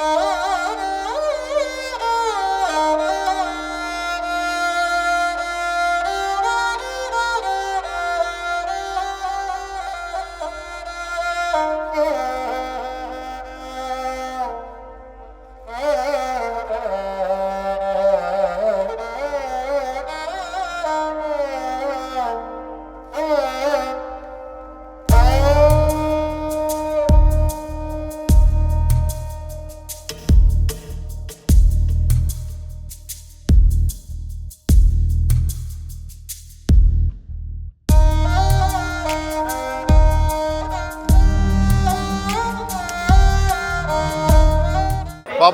ਬਾਬੂ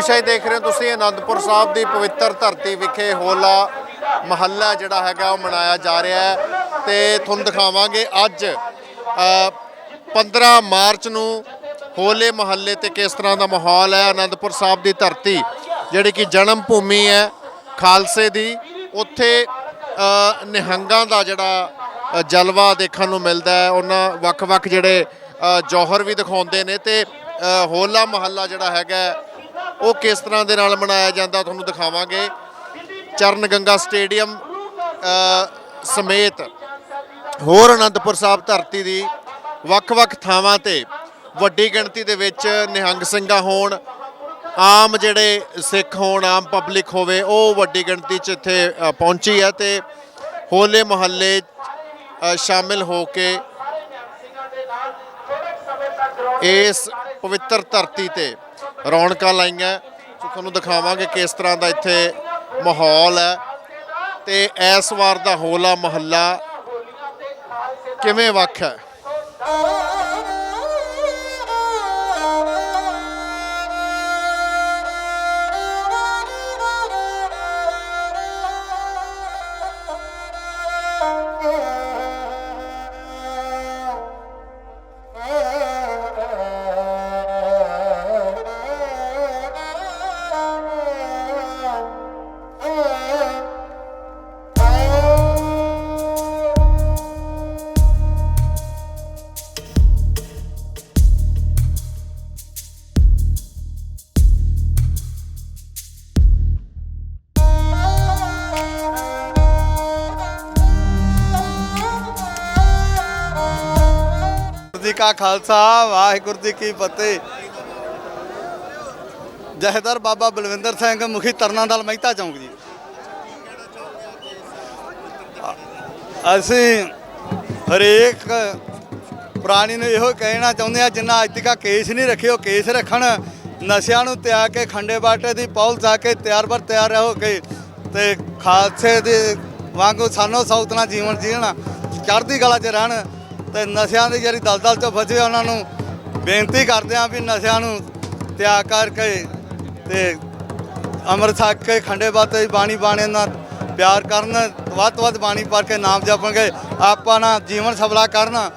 ਸ਼ਾਹੀ ਦੇਖ ਰਹੇ ਹੋ ਤੁਸੀਂ ਆਨੰਦਪੁਰ ਸਾਹਿਬ ਦੀ ਪਵਿੱਤਰ ਧਰਤੀ ਵਿਖੇ ਹੋਲਾ ਮਹੱਲਾ ਜਿਹੜਾ ਹੈਗਾ ਉਹ ਮਨਾਇਆ ਜਾ ਰਿਹਾ ਹੈ ਤੇ ਤੁਹਾਨੂੰ ਦਿਖਾਵਾਂਗੇ ਅੱਜ ਅ, 15 ਮਾਰਚ ਨੂੰ ਹੋਲੇ ਮਹੱਲੇ ਤੇ ਕਿਸ ਤਰ੍ਹਾਂ ਦਾ ਮਾਹੌਲ ਹੈ ਆਨੰਦਪੁਰ ਸਾਹਿਬ ਦੀ ਧਰਤੀ ਜਿਹੜੀ ਕਿ ਜਨਮ ਭੂਮੀ ਹੈ ਖਾਲਸੇ ਦੀ ਉੱਥੇ ਨਿਹੰਗਾਂ ਦਾ ਜਿਹੜਾ ਜਲਵਾ ਦੇਖਣ ਨੂੰ ਮਿਲਦਾ ਹੈ ਉਹਨਾਂ ਵੱਖ-ਵੱਖ ਜਿਹੜੇ ਅ, ਜੌਹਰ ਵੀ ਦਿਖਾਉਂਦੇ ਨੇ ਤੇ ਹੋਲਾ ਮਹੱਲਾ ਜਿਹੜਾ ਹੈਗਾ ਉਹ ਕਿਸ ਤਰ੍ਹਾਂ ਦੇ ਨਾਲ ਮਨਾਇਆ ਜਾਂਦਾ ਤੁਹਾਨੂੰ ਦਿਖਾਵਾਂਗੇ। ਚਰਨ ਗੰਗਾ ਸਟੇਡੀਅਮ ਸਮੇਤ ਹੋਰ ਅਨੰਦਪੁਰ ਸਾਹਿਬ ਧਰਤੀ ਦੀ ਵੱਖ-ਵੱਖ ਥਾਵਾਂ ਤੇ ਵੱਡੀ ਗਿਣਤੀ ਦੇ ਵਿੱਚ ਨਿਹੰਗ ਸਿੰਘਾਂ ਹੋਣ, ਆਮ ਜਿਹੜੇ ਸਿੱਖ ਹੋਣ, ਆਮ ਪਬਲਿਕ ਹੋਵੇ, ਉਹ ਵੱਡੀ ਗਿਣਤੀ 'ਚ ਇੱਥੇ ਪਹੁੰਚੀ ਹੈ ਤੇ ਹੋਲੇ ਮਹੱਲੇ ਸ਼ਾਮਿਲ ਹੋ ਕੇ ਇਸ ਪਵਿੱਤਰ ਧਰਤੀ ਤੇ ਰੌਣਕਾਂ ਲਾਈਆਂ। ਸੋ ਤੁਹਾਨੂੰ ਦਿਖਾਵਾਂਗੇ ਕਿਸ ਤਰ੍ਹਾਂ ਦਾ ਇੱਥੇ ਮਾਹੌਲ ਹੈ। ਤੇ ਇਸ ਵਾਰ ਦਾ ਹੋਲਾ ਮਹੱਲਾ ਕਿਵੇਂ ਵੱਖ ਹੈ? ਜੀ ਕਾ ਖਾਲਸਾ, ਵਾਹਿਗੁਰੂ ਜੀ ਕੀ ਫਤਿਹ। ਜਹਦਰ ਬਾਬਾ ਬਲਵਿੰਦਰ ਸਿੰਘ ਮੁਖੀ ਤਰਨਾ ਦਲ ਮਹਿਤਾ ਚੌਂਕ ਜੀ। ਅਸੀਂ ਹਰੇਕ ਪ੍ਰਾਣੀ ਨੂੰ ਇਹੋ ਕਹਿਣਾ ਚਾਹੁੰਦੇ ਆ ਜਿੰਨਾ ਅੱਜ ਤੱਕ ਕੇਸ ਨਹੀਂ ਰੱਖਿਓ ਕੇਸ ਰੱਖਣ। ਨਸ਼ਿਆਂ ਨੂੰ ਤਿਆਗ ਕੇ, ਖੰਡੇ ਬਾਟੇ ਦੀ ਪੌਲ ਜਾ ਕੇ ਤਿਆਰ ਬਰ ਤਿਆਰ ਰਹੋ ਕੇ, ਤੇ ਖਾਲਸੇ ਦੇ ਵਾਂਗੂ ਸਾਨੂੰ ਸੌਤਨਾ ਜੀਵਨ ਜੀਣ, ਚੜ੍ਹਦੀ ਕਲਾ 'ਚ ਰਹਿਣ। ਤੇ ਨਸ਼ਿਆਂ ਦੀ ਜਿਹੜੀ ਦਲਦਲ 'ਚੋਂ ਫਸੇ ਉਹਨਾਂ ਨੂੰ ਬੇਨਤੀ ਕਰਦੇ ਆ ਵੀ ਨਸ਼ਿਆਂ ਨੂੰ ਤਿਆਗ ਕਰਕੇ ਤੇ ਅੰਮ੍ਰਿਤ ਛਕ ਕੇ ਖੰਡੇ ਬਾਤੇ ਦੀ ਬਾਣੀ ਬਾਣੇ ਨਾਲ ਪਿਆਰ ਕਰਨ, ਵੱਧ ਤੋਂ ਵੱਧ ਬਾਣੀ ਪੜ੍ਹ ਕੇ ਨਾਮ ਜਪਣਗੇ। ਆਪਾਂ ਨਾ ਜੀਵਨ ਸਬਲਾ ਕਰਨ।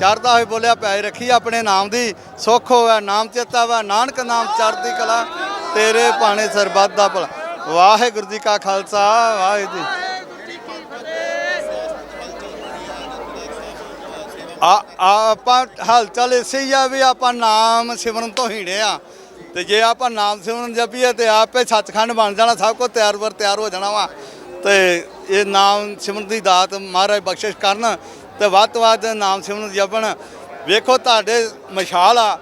ਚੜ੍ਹਦਾ ਹੋਏ ਬੋਲਿਆ ਪਿਆਰੇ, ਰੱਖੀ ਆਪਣੇ ਨਾਮ ਦੀ। ਸੁੱਖ ਹੋਵੇ ਨਾਮ ਚੇਤਾ ਵਾ, ਨਾਨਕ ਨਾਮ ਚੜ੍ਹਦੀ ਕਲਾ। ਤੇਰੇ ਭਾਣੇ ਸਰਬੱਤ ਦਾ ਭਲਾ। ਵਾਹਿਗੁਰੂ ਜੀ ਕਾ ਖਾਲਸਾ, ਵਾਹਿਗੁਰੂ ਜੀ ਆ ਆ- ਆਪਾਂ ਹਲਚਲ ਇਸੇ ਹੀ ਆ ਵੀ ਆਪਾਂ ਨਾਮ ਸਿਮਰਨ ਤੋਂ ਹੀੜੇ ਆ। ਤੇ ਜੇ ਆਪਾਂ ਨਾਮ ਸਿਮਰਨ ਜਪੀਏ ਤੇ ਆਪੇ ਸੱਚਖੰਡ ਬਣ ਜਾਣਾ, ਸਭ ਕੁਝ ਤਿਆਰ ਵਰ ਤਿਆਰ ਹੋ ਜਾਣਾ ਵਾ। ਤੇ ਇਹ ਨਾਮ ਸਿਮਰਨ ਦੀ ਦਾਤ ਮਹਾਰਾਜ ਬਖਸ਼ਿਸ਼ ਕਰਨ ਤੇ ਵੱਧ ਤੋਂ ਵੱਧ ਨਾਮ ਸਿਮਰਨ ਜਪਣ। ਵੇਖੋ ਤੁਹਾਡੇ ਮਸ਼ਾਲ ਆ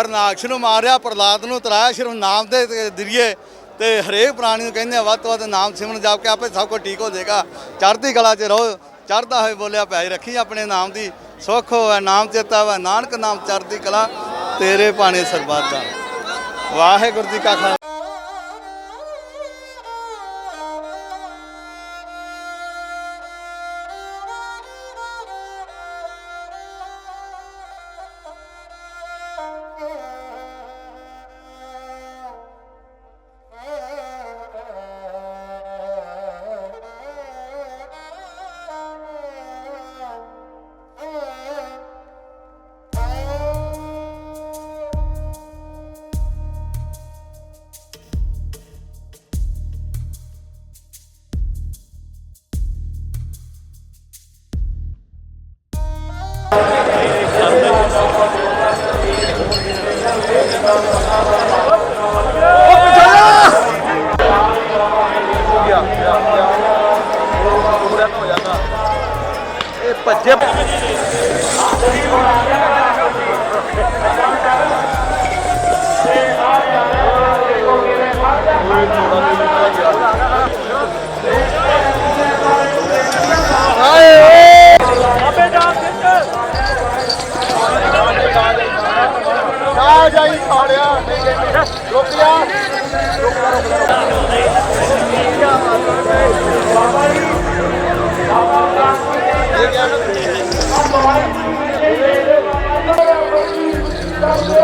ਹਰਨਾਕਸ਼ ਨੂੰ ਮਾਰਿਆ ਪ੍ਰਲਾਦ ਨੂੰ ਤਰਾਇਆ ਸਿਰਫ ਨਾਮ ਦੇ ਤੇ ਦਰਿਏ। ਤੇ ਹਰੇਕ ਪ੍ਰਾਣੀ ਨੂੰ ਕਹਿੰਦੇ ਆ, ਵੱਧ ਤੋਂ ਵੱਧ ਨਾਮ ਸਿਮਰਨ ਜਪ ਕੇ ਆਪੇ ਸਭ ਕੁਝ ਠੀਕ ਹੋ ਜਾਏਗਾ। ਚੜ੍ਹਦੀ ਕਲਾ 'ਚ ਰਹੋ, ਚੜ੍ਹਦਾ ਹੋਏ ਬੋਲਿਆ ਪਿਆਰੀ ਰੱਖੀ ਆਪਣੇ ਨਾਮ ਦੀ। ਸੁੱਖ ਹੋਵੇ, ਨਾਮ ਚੇਤਾ ਵਾ ਨਾਨਕ ਨਾਮ ਚੜ੍ਹਦੀ ਕਲਾ, ਤੇਰੇ ਪਾਣੇ ਸਰਬੱਤ ਦਾ। ਵਾਹਿਗੁਰੂ ਜੀ ਕਾ ਖਾਲਸਾ। Yep.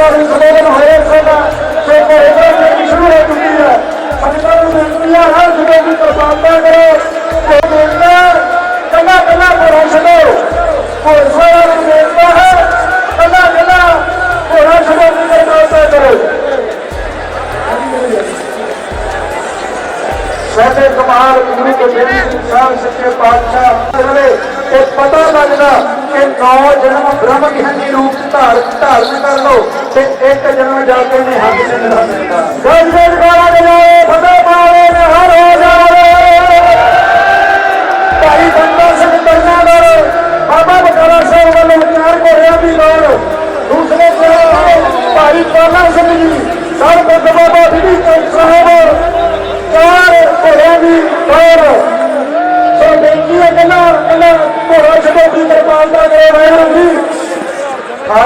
ਜੀ ਨੂੰ ਸੰਗਤਾਂ ਨੂੰ ਸੰਬੋਧਨ ਹੋਏ ਸਦਾ ਤੇ ਕੋਹਰਾ ਦੀ ਸ਼ੁਰੂ ਹੋ ਚੁੱਕੀ ਹੈ। ਸੰਗਤਾਂ ਨੂੰ ਬੇਨਤੀ ਹਰ ਜਗ੍ਹਾ ਦੀ ਪ੍ਰਸਾਦਤਾ ਕਰੋ, ਤੇ ਬੇਨਤਾ ਕੱਲਾ ਕੱਲਾ ਕੋਰਾ ਛੱਡੋ। ਕੋਰਾ ਨੂੰ ਬੇਨਤਾ ਹੈ। ਕੱਲਾ ਕੱਲਾ ਕੋਰਾ ਛੱਡੋ ਦੀ ਪ੍ਰਸਾਦਤਾ ਕਰੋ। ਸਾਡੇ ਕਮਾਲ ਗੁਰੂ ਗੋਬਿੰਦ ਸਿੰਘ ਸਾਹਿਬ ਸੱਚੇ ਪਾਤਸ਼ਾਹ ਵੇਲੇ ਇਹ ਪਤਾ ਲੱਗਦਾ ਕਿ ਨੌ ਜਨਮ ਬ੍ਰਹਮ ਗਿਆਨੀ ਰੂਪ ਧਾਰ, ਧਾਰਨ ਕਰ ਲੋ ਤੇ ਇੱਕ ਜਨਮ ਜਾ ਕੇ ਨੇ ਹੱਥ ਸਿੰਘ ਦਾ ਮਿਲਦਾ ਗੋਜ ਗੋਜ ਗਾਣਾ ਗਾਏ ਫਤਿਹ ਪਾਵੇ ਨੇ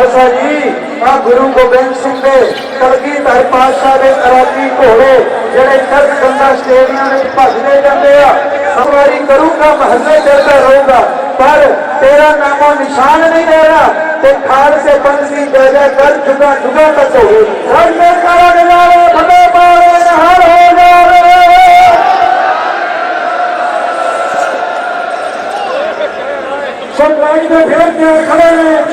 ਖਾਲਸਾ ਜੀ ਆ ਗੁਰੂ ਗੋਬਿੰਦ ਸਿੰਘ ਦੇ ਕਲਗੀਧਰ ਪਾਤਸ਼ਾਹ ਦੇ ਅਰਾਜੀ ਘੋੜੇ ਜਿਹੜੇ ਤਖਤ ਗੰਗਾ ਸਟੇਡੀਅਮ ਵਿੱਚ ਭੱਜਦੇ ਜਾਂਦੇ ਆ ਸਵਾਰੀ ਕਰੂੰਗਾ ਮਹੱਲੇ ਚੜਦਾ ਰਹੂਗਾ ਪਰ ਤੇਰਾ ਨਾਮੋ ਨਿਸ਼ਾਨ ਨਹੀਂ ਰਹਿਣਾ ਤੇ ਖਾਲਸੇ ਪੰਥ ਦੀ ਜੈ ਜੈ ਕਰ ਜੁਗਾ ਜੁਗਾ ਤੱਕ ਹੋਵੇ ਹਰ ਮੇਰ ਕਰਾ ਗਜਾਵੇ ਫਤਿਹ ਪਾਵੇ ਹਰ ਹੋ ਜਾਵੇ ਸੰਗਰਾਈ ਦੇ ਫੇਰ ਤਿਆਰ ਖੜੇ ਨੇ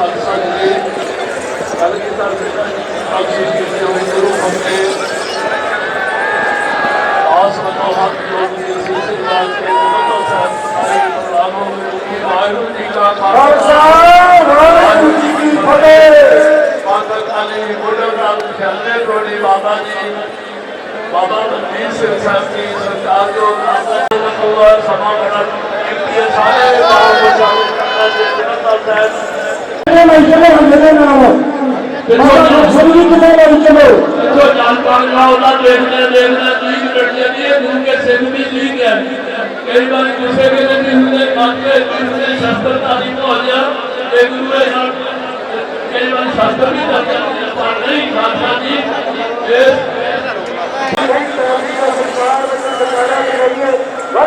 ਜੀ ਗੁਰੂ ਖਾਲਸਾ ਜੀ ਕੱਲ ਕੀ ਹੋਏ ਗੁਰੂ ਹਮਨੇ ਆਸ ਵਤੋ ਹੱਥ ਜੋੜ ਕੇ ਸਿਰ ਕੇ ਗੁਰੂ ਸਾਹਿਬ ਸਾਰੇ ਪ੍ਰਣਾਮੋ ਕੀ ਵਾਹਿਗੁਰੂ ਜੀ ਕਾ ਖਾਲਸਾ। ਵਾਹਿਗੁਰੂ ਜੀ ਕੀ ਫਤਿਹ। ਮਾਤਾ ਕਾਲੀ ਬੁੱਢਾ ਸਾਹਿਬ ਚੱਲਦੇ ਕੋੜੀ ਬਾਬਾ ਜੀ। ਬਾਬਾ ਮਨਜੀਤ ਸਿੰਘ ਸਾਹਿਬ ਜੀ ਸਰਕਾਰ ਜੋ ਆਪਣਾ ਕੋਲ ਸਮਾਂ ਸਾਰੇ ਬਾਬਾ ਜੀ ਜਨਤਾ ਸਾਹਿਬ प्रेम ऐकले म्हणजे नाव ਸੁਣੀ ਕਿਤੇ ਨਾ ਚਲੋ? ਜੋ ਜਾਨ ਪਾਗਲਾ ਉਹਦਾ ਦੇਖਦੇ ਦੇਖਦੇ ਲੀਕ ਲੜ ਜਾਂਦੀ ਹੈ ਗੁਰੂ ਕੇ ਸਿੰਘ ਵੀ ਲੀਕ ਹੈ ਕਈ ਵਾਰ ਗੁੱਸੇ ਕਿਤੇ ਨਹੀਂ ਹੁੰਦੇ ਮੰਨਦੇ ਕਿਸੇ ਸ਼ਸਤਰ ਧਾਰੀ ਤੋਂ ਹੋ ਜਾ ਤੇ ਗੁਰੂ ਦੇ ਨਾਲ ਕਈ ਵਾਰ ਸ਼ਸਤਰ ਵੀ ਧਰ ਜਾਂਦੇ ਪਰ ਨਹੀਂ ਖਾਲਸਾ ਜੀ ਇਹ ਸਰਕਾਰ ਵਿੱਚ ਸਰਕਾਰਾਂ ਦੇ ਰਹੀਏ